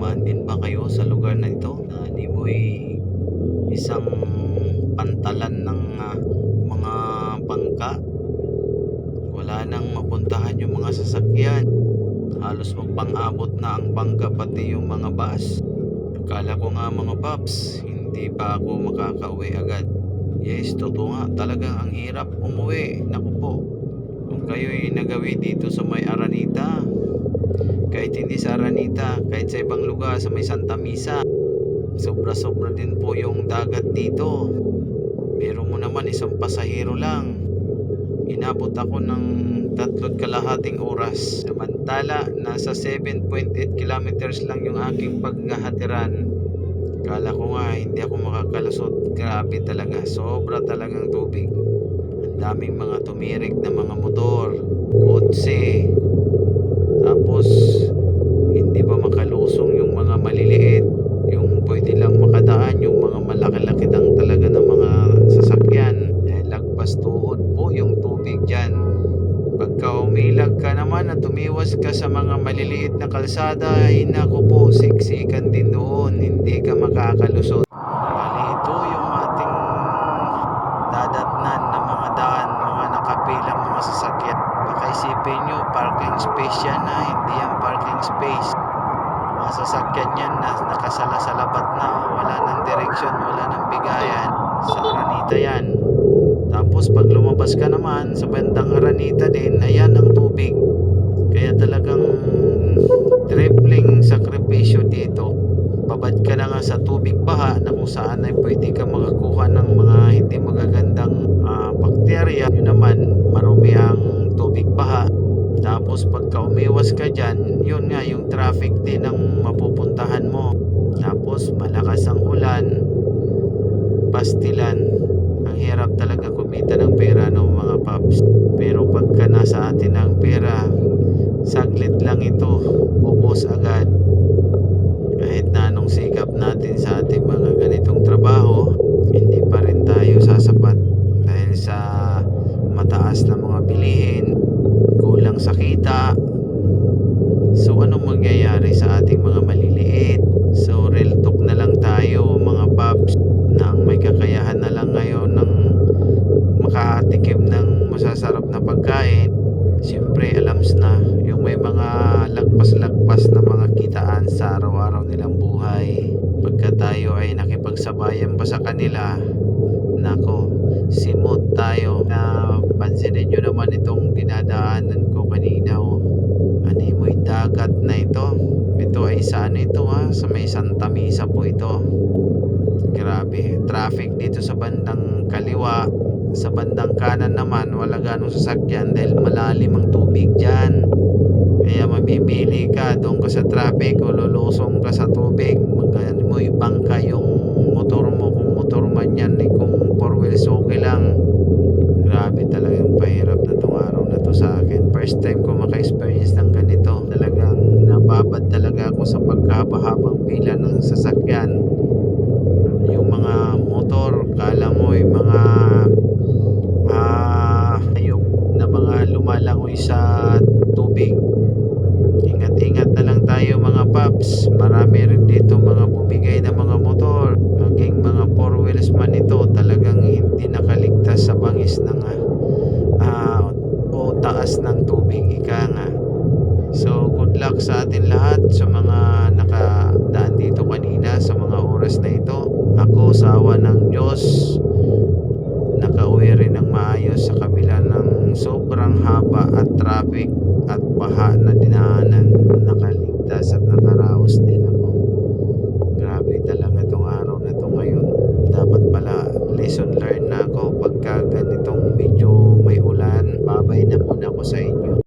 dumaan din ba kayo sa lugar na ito? Uh, Liboy isang pantalan ng uh, mga bangka. Wala nang mapuntahan yung mga sasakyan. Halos magpang-abot na ang bangka pati yung mga bus. Akala ko nga mga paps, hindi pa ako makakauwi agad. Yes, totoo nga talaga ang hirap umuwi. Naku po, kung kayo'y nagawi dito sa may Aranita, kahit hindi sa Aranita, kahit sa ibang lugar, sa may Santa Misa, sobra-sobra din po yung dagat dito. Meron mo naman isang pasahero lang. Inabot ako ng tatlot kalahating oras. Samantala, nasa 7.8 kilometers lang yung aking paghahatiran. Kala ko nga hindi ako makakalusot. Grabe talaga. Sobra talagang tubig. Ang daming mga tumirik na mga motor, kotse. Tapos, Pagka umilag ka naman at tumiwas ka sa mga maliliit na kalsada, ay naku po, siksikan din doon, hindi ka makakalusot. Bali ito yung ating dadatnan na mga daan, mga nakapilang mga sasakyan. Baka isipin nyo, parking space yan na, hindi yan parking space. Mga sasakyan yan na nakasala sa labat na, wala ng direksyon, wala ng bigayan. Sa Aranita yan. Tapos pag lumabas ka naman sa bandang Aranita din, ayan ang tubig. Kaya talagang tripling sakripisyo dito. Babad ka na nga sa tubig baha na kung saan ay pwede ka makakuha ng mga hindi magagandang ah, bakterya. Yun naman, marumi ang tubig baha. Tapos pagka umiwas ka dyan, yun nga yung traffic din ang mapupuntahan mo. Tapos malakas ang ulan, pastilan. Ang hirap talaga kumita ng pera no mga paps. Pero pagka nasa atin ang pera, saglit lang ito, ubos agad. Kahit na anong sikap natin sa ating mga ganitong trabaho, hindi pa rin tayo sasapat dahil sa mataas na mga bilihin, kulang sa kita. So anong mangyayari sa ating mga maliliit? So real lagpas-lagpas na mga kitaan sa araw-araw nilang buhay. Pagka tayo ay nakipagsabayan pa sa kanila, nako, simot tayo na pansinin nyo naman itong dinadaanan ko kanina oh. Animoy dagat na ito. Ito ay saan ito ha? Sa may Santa Misa po ito. Grabe. Traffic dito sa bandang kaliwa. Sa bandang kanan naman, wala ganong sasakyan dahil malalim ang tubig dyan. Kaya mamimili ka, doon ka sa traffic o lulusong ka sa tubig. Magkano mo bangka yung motor mo kung motor man yan eh, kung four wheels okay lang. Grabe talaga yung pahirap na tong araw na to sa akin. First time ko maka-experience ng ganito. Talagang nababad talaga ako sa pagkahaba-habang pila ng sasakyan. Yung mga motor, kala mo yung mga ah ayok na mga lumalangoy sa tubig. Ingat-ingat na lang tayo mga paps. Marami rin dito mga bumigay na mga motor. Maging mga four wheels man ito, talagang hindi nakaligtas sa bangis ng ah, o taas ng tubig ika nga. So good luck sa atin lahat sa mga sobrang haba at traffic at baha na dinaanan. Nakaligtas at nakaraos din ako.